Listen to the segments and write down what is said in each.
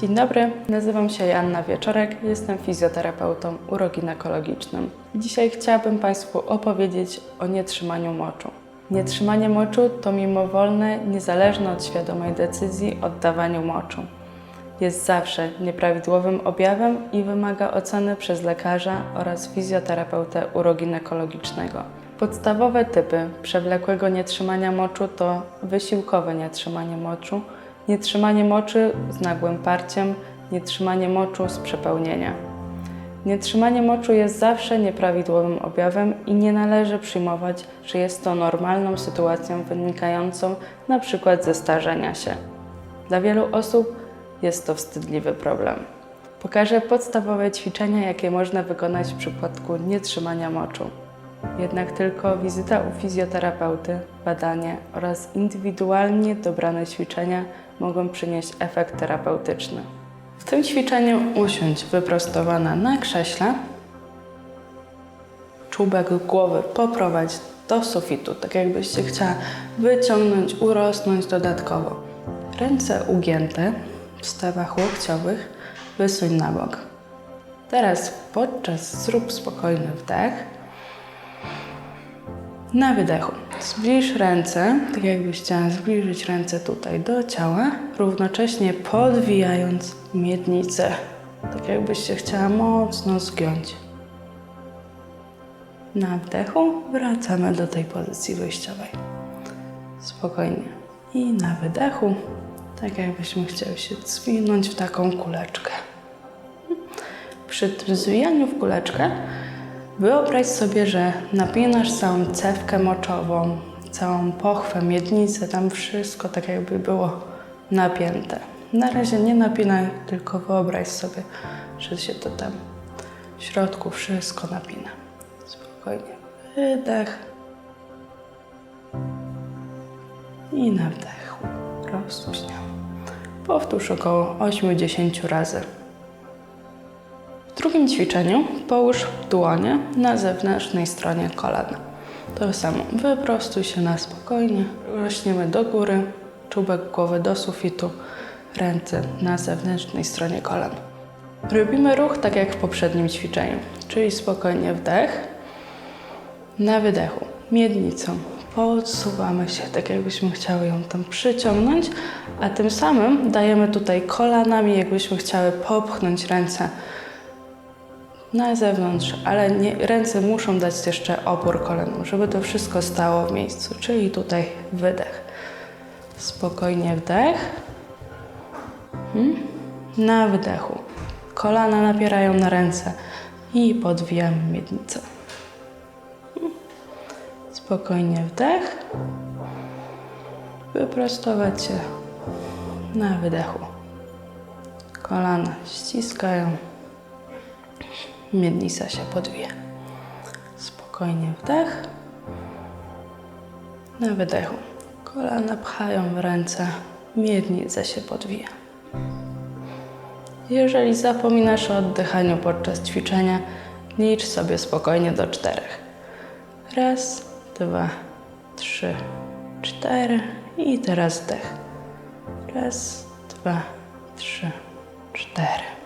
Dzień dobry, nazywam się Joanna Wieczorek, jestem fizjoterapeutą uroginekologicznym. Dzisiaj chciałabym Państwu opowiedzieć o nietrzymaniu moczu. Nietrzymanie moczu to mimowolne, niezależne od świadomej decyzji oddawaniu moczu. Jest zawsze nieprawidłowym objawem i wymaga oceny przez lekarza oraz fizjoterapeutę uroginekologicznego. Podstawowe typy przewlekłego nietrzymania moczu to wysiłkowe nietrzymanie moczu, nietrzymanie moczy z nagłym parciem, nietrzymanie moczu z przepełnienia. Nietrzymanie moczu jest zawsze nieprawidłowym objawem i nie należy przyjmować, że jest to normalną sytuacją wynikającą przykład ze starzenia się. Dla wielu osób jest to wstydliwy problem. Pokażę podstawowe ćwiczenia, jakie można wykonać w przypadku nietrzymania moczu. Jednak tylko wizyta u fizjoterapeuty, badanie oraz indywidualnie dobrane ćwiczenia mogą przynieść efekt terapeutyczny. W tym ćwiczeniu usiądź wyprostowana na krześle, czubek głowy poprowadź do sufitu, tak jakbyś się chciała wyciągnąć, urosnąć dodatkowo. Ręce ugięte w stawach łokciowych wysuń na bok. Teraz podczas zrób spokojny wdech. Na wydechu zbliż ręce, tak jakbyś chciała zbliżyć ręce tutaj do ciała, równocześnie podwijając miednicę, tak jakbyś się chciała mocno zgiąć. Na wdechu wracamy do tej pozycji wyjściowej. Spokojnie. I na wydechu, tak jakbyśmy chcieli się zwinąć w taką kuleczkę. Przy tym zwijaniu w kuleczkę Wyobraź sobie, że napinasz całą cewkę moczową, całą pochwę, miednicę, tam wszystko tak jakby było napięte. Na razie nie napinaj, tylko wyobraź sobie, że się to tam w środku wszystko napina. Spokojnie. Wydech. I na wdechu. Rozluźniam. Powtórz około 8-10 razy. W drugim ćwiczeniu połóż dłonie na zewnętrznej stronie kolan. To samo, wyprostuj się na spokojnie, rośniemy do góry, czubek głowy do sufitu, ręce na zewnętrznej stronie kolan. Robimy ruch tak jak w poprzednim ćwiczeniu, czyli spokojnie wdech, na wydechu miednicą podsuwamy się, tak jakbyśmy chciały ją tam przyciągnąć, a tym samym dajemy tutaj kolanami, jakbyśmy chciały popchnąć ręce na zewnątrz, ale nie, ręce muszą dać jeszcze opór kolenom, żeby to wszystko stało w miejscu. Czyli tutaj wydech. Spokojnie wdech. Mhm. Na wydechu. Kolana napierają na ręce i podwijamy miednicę. Spokojnie wdech. Wyprostować się na wydechu. Kolana ściskają. Miednica się podwija. Spokojnie wdech. Na wydechu. Kolana pchają w ręce. Miednica się podwija. Jeżeli zapominasz o oddychaniu podczas ćwiczenia, licz sobie spokojnie do czterech. Raz, dwa, trzy, cztery i teraz wdech. Raz, dwa, trzy, cztery.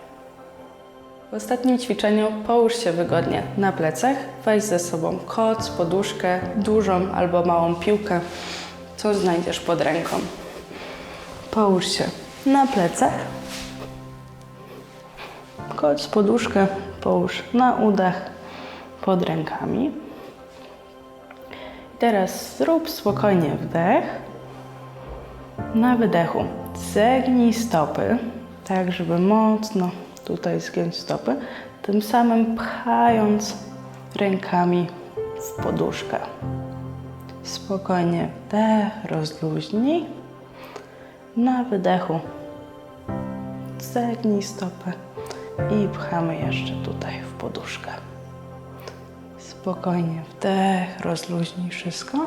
W ostatnim ćwiczeniu połóż się wygodnie na plecach, weź ze sobą koc, poduszkę, dużą albo małą piłkę, co znajdziesz pod ręką. Połóż się na plecach, koc, poduszkę połóż na udach pod rękami. Teraz zrób spokojnie wdech. Na wydechu zegnij stopy, tak żeby mocno tutaj zgiąć stopy, tym samym pchając rękami w poduszkę. Spokojnie wdech, rozluźnij. Na wydechu zegnij stopy i pchamy jeszcze tutaj w poduszkę. Spokojnie wdech, rozluźnij wszystko.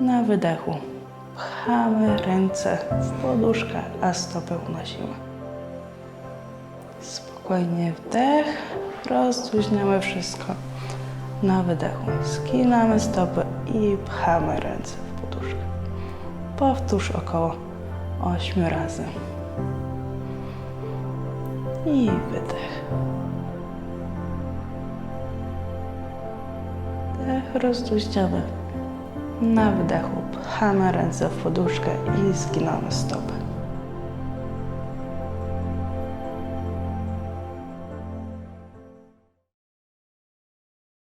Na wydechu pchamy ręce w poduszkę, a stopy unosimy. Spokojnie wdech, rozluźniamy wszystko. Na wydechu skinamy stopy i pchamy ręce w poduszkę. Powtórz około 8 razy. I wydech. Wdech, rozluźniamy. Na wdechu pchamy ręce w poduszkę i zginamy stopy.